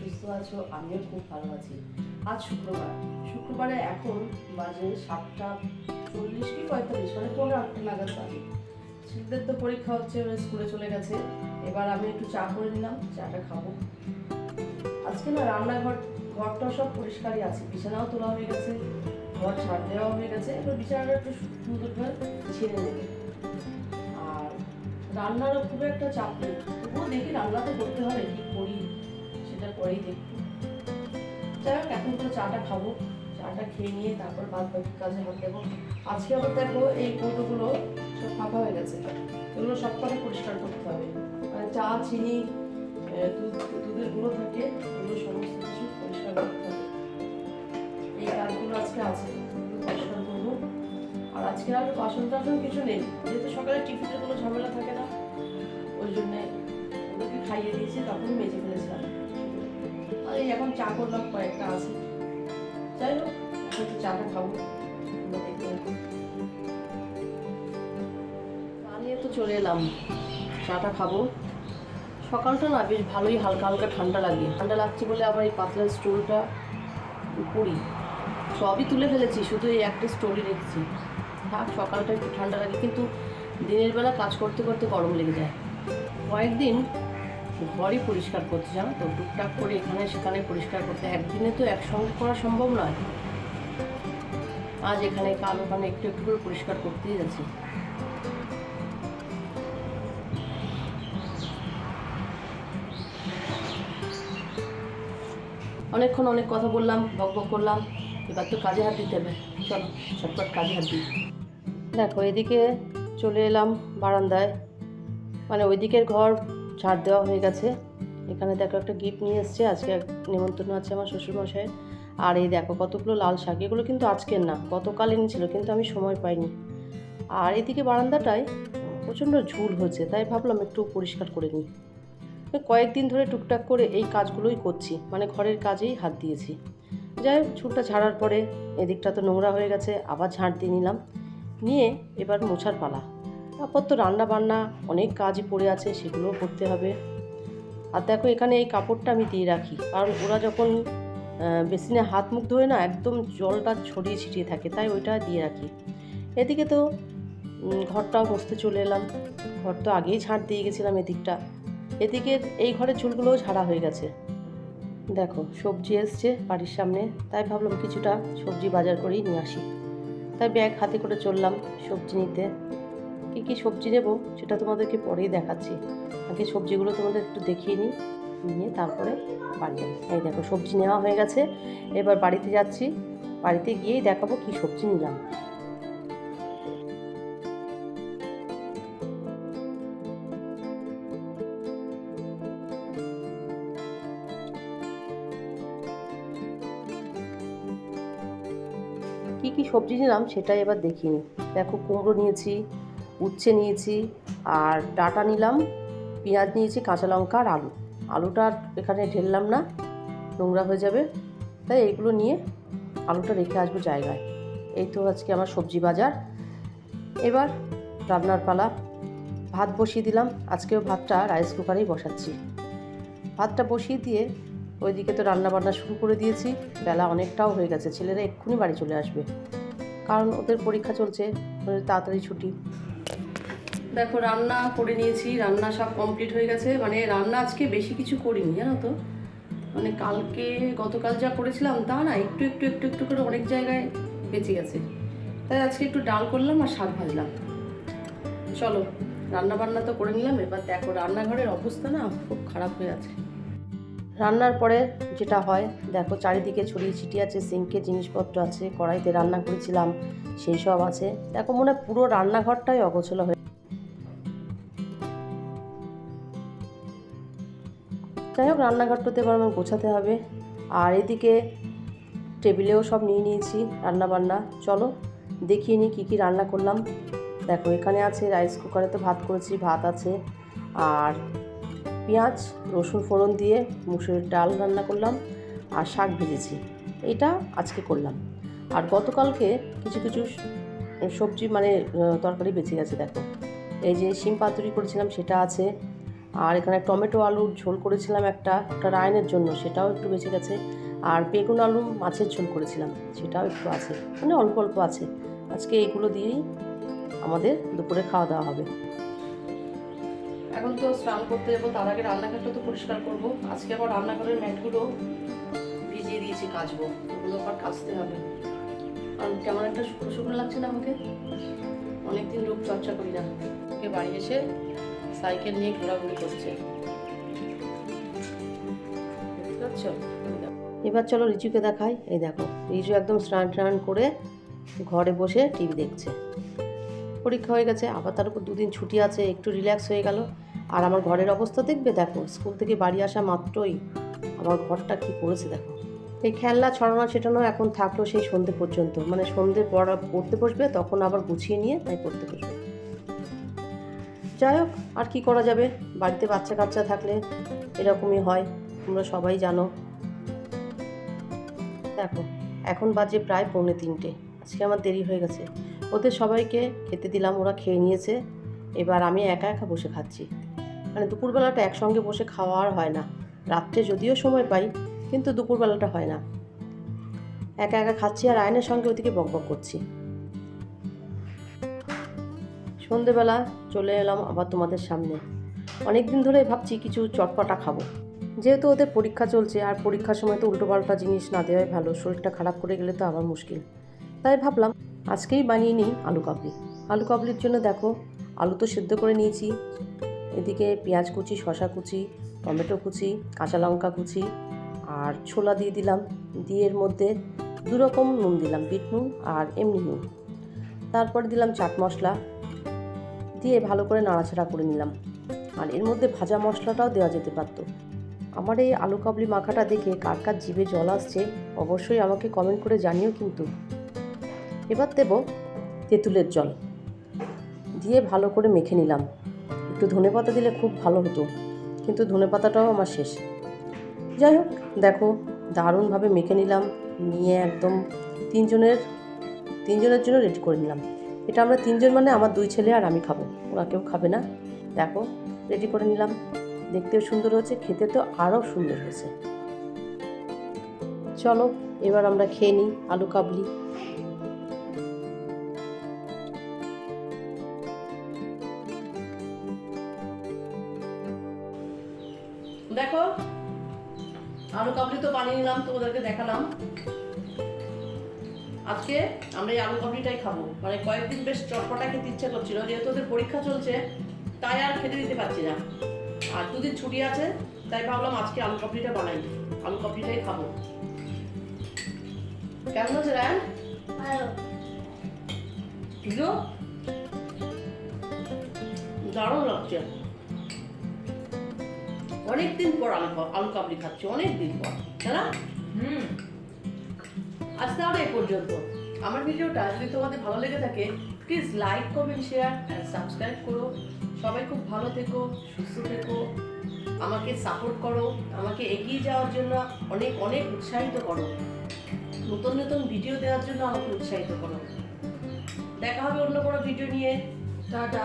সুস্থ আছো? আমিও খুব ভালো আছি। আজ শুক্রবার। শুক্রবারে এখন বাজে সাতটা চল্লিশ কি পঁয়তাল্লিশ? মানে পনেরো আটটা নাগাদ বাজে। ছেলেদের তো পরীক্ষা হচ্ছে স্কুলে চলে গেছে। এবার আমি একটু চা করে নিলাম, চাটা খাব। আজকে না রান্নাঘর ঘরটা সব পরিষ্কারই আছে। বিছানাও তোলা হয়ে গেছে, ঘর ছাড় দেওয়া হয়ে গেছে। এবার বিছানাটা একটু সুন্দর করে ছেড়ে নেবে। আর রান্নারও খুব একটা চাপ নেই। তবুও দেখি রান্না তো করতে হবে, কি করি? পরেই দেখব। যাই হোক, এখন তো চাটা খাব। চাটা খেয়ে নিয়ে তারপর বাদ বাকি কাজে হাত দেবো। আজকে আবার দেখো এই কৌটোগুলো সব ফাঁকা হয়ে গেছে। এগুলো সব কটা পরিষ্কার করতে হবে। মানে চা, চিনি দুধ, দুধের গুঁড়ো থাকে, এগুলো সমস্ত কিছু পরিষ্কার করতে হবে। এই কাজগুলো আজকে আছে পরিষ্কার করব। আর আজকে আর বাসন টাসন কিছু নেই। যেহেতু সকালে টিফিনের কোনো ঝামেলা থাকে না, ওই জন্যে ওদেরকে খাইয়ে দিয়েছি তখন মেজে এই এখন চা করলাম, কয়েকটা আছে। যাই হোক একটু চাটা খাব। নিয়ে তো চলে এলাম। চাটা খাব। সকালটা না বেশ ভালোই হালকা হালকা ঠান্ডা লাগে। ঠান্ডা লাগছে বলে আবার এই পাতলা স্টোলটা করি। সবই তুলে ফেলেছি, শুধু এই একটা স্টোরি রেখেছি। থাক, সকালটা একটু ঠান্ডা লাগে, কিন্তু দিনের বেলা কাজ করতে করতে গরম লেগে যায়। কয়েকদিন ঘরই পরিষ্কার করতে জানো তো, টুকটাক করে এখানে সেখানে পরিষ্কার করতে একদিনে তো একসঙ্গে করা সম্ভব নয়। আজ এখানে, কাল ওখানে একটু একটু করে পরিষ্কার করতেই যাচ্ছি। অনেকক্ষণ অনেক কথা বললাম, বক বক করলাম, এবার তো কাজে হাত দিতে হবে। চলো, ঝটপট কাজে হাত দিই। দেখো, এদিকে চলে এলাম বারান্দায়। মানে ওই দিকের ঘর ঝাড় দেওয়া হয়ে গেছে। এখানে দেখো একটা গিফট নিয়ে এসছে। আজকে এক নিমন্ত্রণ আছে আমার শ্বশুরমশাইয়ের। আর এই দেখো কতগুলো লাল শাক। এগুলো কিন্তু আজকের না গতকাল এনেছিল, কিন্তু আমি সময় পাইনি। আর এদিকে বারান্দাটায় প্রচণ্ড ঝুল হচ্ছে, তাই ভাবলাম একটু পরিষ্কার করে নিই। কয়েকদিন ধরে টুকটাক করে এই কাজগুলোই করছি মানে ঘরের কাজেই হাত দিয়েছি। যাই হোক, ঝুলটা ঝাড়ার পরে এদিকটা তো নোংরা হয়ে গেছে, আবার ঝাঁট দিয়ে নিলাম। নিয়ে এবার মোছার পালা। তারপর তো রান্না বান্না অনেক কাজই পড়ে আছে, সেগুলোও করতে হবে। আর দেখো এখানে এই কাপড়টা আমি দিয়ে রাখি, কারণ ওরা যখন বেসিনে হাত মুখ ধোয় না, একদম জলটা ছড়িয়ে ছিটিয়ে থাকে, তাই ওইটা দিয়ে রাখি। এদিকে তো ঘরটাও বসতে চলে এলাম। ঘর তো আগেই ঝাঁট দিয়ে গেছিলাম এদিকটা। এদিকে এই ঘরের ঝুলগুলোও ঝাড়া হয়ে গেছে। দেখো, সবজি এসছে বাড়ির সামনে, তাই ভাবলাম কিছুটা সবজি বাজার করেই নিয়ে আসি। তাই ব্যাগ হাতে করে চললাম সবজি নিতে। কী সবজি নেব সেটা তোমাদেরকে পরেই দেখাচ্ছি। আগে সবজিগুলো তোমাদের একটু দেখিয়ে নিই, নিয়ে তারপরে বাড়ি যাব। এই দেখো, সবজি নেওয়া হয়ে গেছে। এবার বাড়িতে যাচ্ছি। বাড়িতে গিয়েই দেখাবো কী সবজি নিলাম। কী কী সবজি নিলাম সেটাই এবার দেখিনি দেখো কুমড়ো নিয়েছি উচ্ছে নিয়েছি আর ডাটা নিলাম, পেঁয়াজ নিয়েছি, কাঁচা লঙ্কা আর আলু। আলুটা এখানে ঢেললাম না, নোংরা হয়ে যাবে। তাই এইগুলো নিয়ে আলুটা রেখে আসব জায়গায়। এই তো আজকে আমার সবজি বাজার। এবার রান্নার পালা। ভাত বসিয়ে দিলাম। আজকেও ভাতটা রাইস কুকারেই বসাচ্ছি। ভাতটা বসিয়ে দিয়ে ওইদিকে তো রান্না বান্না শুরু করে দিয়েছি। বেলা অনেকটাও হয়ে গেছে। ছেলেরা এক্ষুনি বাড়ি চলে আসবে। কারণ ওদের পরীক্ষা চলছে, ওদের তাড়াতাড়ি ছুটি। দেখো, রান্না করে নিয়েছি, রান্না সব কমপ্লিট হয়ে গেছে। মানে রান্না আজকে বেশি কিছু করিনি, জানো তো? মানে কালকে গতকাল যা করেছিলাম তা না, একটু একটু একটু একটু করে অনেক জায়গায় বেঁচে গেছে। তাই আজকে একটু ডাল করলাম আর শাক ভাজলাম। চলো রান্না বান্না তো করে নিলাম, এবার দেখো রান্নাঘরের অবস্থা না খুব খারাপ হয়ে আছে। রান্নার পরে যেটা হয়, দেখো চারিদিকে ছড়িয়ে ছিটিয়ে আছে, সিঙ্কে জিনিসপত্র আছে, কড়াইতে রান্না করেছিলাম, সেই সব আছে। দেখো মনে পুরো রান্নাঘরটাই অগোছলো হয়ে যাই হোক রান্নাঘরটাতে এবার আমার গোছাতে হবে। আর এদিকে টেবিলেও সব নিয়ে নিয়েছি রান্না বান্না চলো, দেখিয়ে নিই কী কী রান্না করলাম। দেখো, এখানে আছে রাইস কুকারে তো ভাত করেছি, ভাত আছে। আর পেঁয়াজ, রসুন ফোড়ন দিয়ে মুসুরের ডাল রান্না করলাম। আর শাক ভেজেছি। এটা আজকে করলাম। আর গতকালকে কিছু কিছু সবজি মানে তরকারি বেঁচে গেছে, দেখো। এই যে শিম পাতুরি করেছিলাম, সেটা আছে। আর এখানে টমেটো আলুর ঝোল করেছিলাম একটা একটা রায়নের জন্য, সেটাও একটু বেঁচে গেছে। আর বেগুন আলু মাছের ঝোল করেছিলাম, সেটাও একটু আছে মানে অল্প অল্প আছে। আজকে এইগুলো দিয়েই আমাদের দুপুরে খাওয়া দাওয়া হবে। এখন তো স্নান করতে যাব, তার আগে রান্নাঘরটা তো পরিষ্কার করব। আজকে আবার রান্নাঘরের ম্যাটগুলো ভিজিয়ে দিয়েছি, কাচবো। ওগুলো আবার কাচতে হবে। আর কেমন একটা শুকনো শুকনো লাগছে না আমাকে? অনেকদিন রূপ চর্চা করি না। বাড়ি এসে সাইকেল নিয়ে ঘোরাঘুরি করছে। এবার চলো রিজুকে দেখাই। এই দেখো, রিজু একদম স্নান টান করে ঘরে বসে টিভি দেখছে। পরীক্ষা হয়ে গেছে, আবার তার উপর দুদিন ছুটি আছে, একটু রিল্যাক্স হয়ে গেল। আর আমার ঘরের অবস্থা দেখবে? দেখো, স্কুল থেকে বাড়ি আসা মাত্রই আমার ঘরটা কি করেছে দেখো। এই খেলনা ছড়ানো ছেটানো এখন থাকল সেই সন্ধে পর্যন্ত। মানে সন্ধে পড়া, পড়তে বসবে, তখন আবার গুছিয়ে নিয়ে তাই পড়তে বসবে। যাই হোক, আর কি করা যাবে? বাড়িতে বাচ্চা কাচ্চা থাকলে এরকমই হয়, তোমরা সবাই জানো। দেখো, এখন বাজে প্রায় পৌনে তিনটে। আজকে আমার দেরি হয়ে গেছে। ওদের সবাইকে খেতে দিলাম, ওরা খেয়ে নিয়েছে। এবার আমি একা একা বসে খাচ্ছি। মানে দুপুরবেলাটা একসঙ্গে বসে খাওয়া আর হয় না। রাত্রে যদিও সময় পাই, কিন্তু দুপুরবেলাটা হয় না। একা একা খাচ্ছি আর আয়নের সঙ্গে ওদিকে বকবক করছি। সন্ধেবেলা চলে এলাম আবার তোমাদের সামনে। অনেক দিন ধরে ভাবছি কিছু চটপটা খাব। যেহেতু ওদের পরীক্ষা চলছে আর পরীক্ষার সময় তো উল্টোপাল্টা জিনিস না দেওয়াই ভালো, শরীরটা খারাপ করে গেলে তো আবার মুশকিল। তাই ভাবলাম আজকেই বানিয়ে নিই আলু কাবলি। আলু কাবলির জন্য দেখো, আলু তো সেদ্ধ করে নিয়েছি। এদিকে পেঁয়াজ কুচি শশা কুচি, টমেটো কুচি, কাঁচা লঙ্কা কুচি আর ছোলা দিয়ে দিলাম। দিয়ে মধ্যে দু রকম নুন দিলাম, বিট নুন আর এমনি নুন। তারপরে দিলাম চাট মশলা। দিয়ে ভালো করে নাড়াচাড়া করে নিলাম। আর এর মধ্যে ভাজা মশলাটাও দেওয়া যেতে পারতো। আমার এই আলু কাবলি মাখাটা দেখে কার কার জিভে জল আসছে, অবশ্যই আমাকে কমেন্ট করে জানিও কিন্তু। এবার দেব তেঁতুলের জল। দিয়ে ভালো করে মেখে নিলাম। একটু ধনে পাতা দিলে খুব ভালো হতো, কিন্তু ধনে পাতাটাও আমার শেষ। যাই হোক, দেখো, দারুণভাবে মেখে নিলাম। নিয়ে একদম তিনজনের তিনজনের জন্য রেডি করে নিলাম। এটা আমরা তিনজন মানে আমার দুই ছেলে আর আমি খাব। ওরা কেউ খাবে না। দেখো রেডি করে নিলাম। দেখতেও সুন্দর হয়েছে, খেতে তো আরও সুন্দর হয়েছে। চলো, এবার আমরা খেয়ে নিই আলু কাবলি। দেখো, আলু কাবলি তো বানিয়ে নিলাম, তোমাদেরকে দেখালাম। আজকে আমরা এই আলু কাবলিটাই খাব। মানে কয়েকদিন বেশ চটপটা খেতে ইচ্ছা করছিল যেহেতু ওদের পরীক্ষা চলছে তাই আর খেতে দিতে পারছি না। আর দুদিন ছুটি আছে তাই ভাবলাম আজকে আলু কাবলিটা বানাই। আলু কাবলিটাই খাব। কেমন হচ্ছে দারুণ লাগছে। অনেকদিন পর আলু আলু কাবলি খাচ্ছি অনেকদিন পর তাই না? হুম। আজ তাহলে এই পর্যন্ত। আমার ভিডিওটা যদি তোমাদের ভালো লেগে থাকে please like comment share and subscribe করো। সবাই খুব ভালো থেকো, সুস্থ থেকো। আমাকে সাপোর্ট করো, আমাকে এগিয়ে যাওয়ার জন্য অনেক অনেক উৎসাহিত করো। নতুন নতুন ভিডিও দেওয়ার জন্য আমাকে উৎসাহিত করো। দেখা হবে অন্য কোনো ভিডিও নিয়ে। টাটা।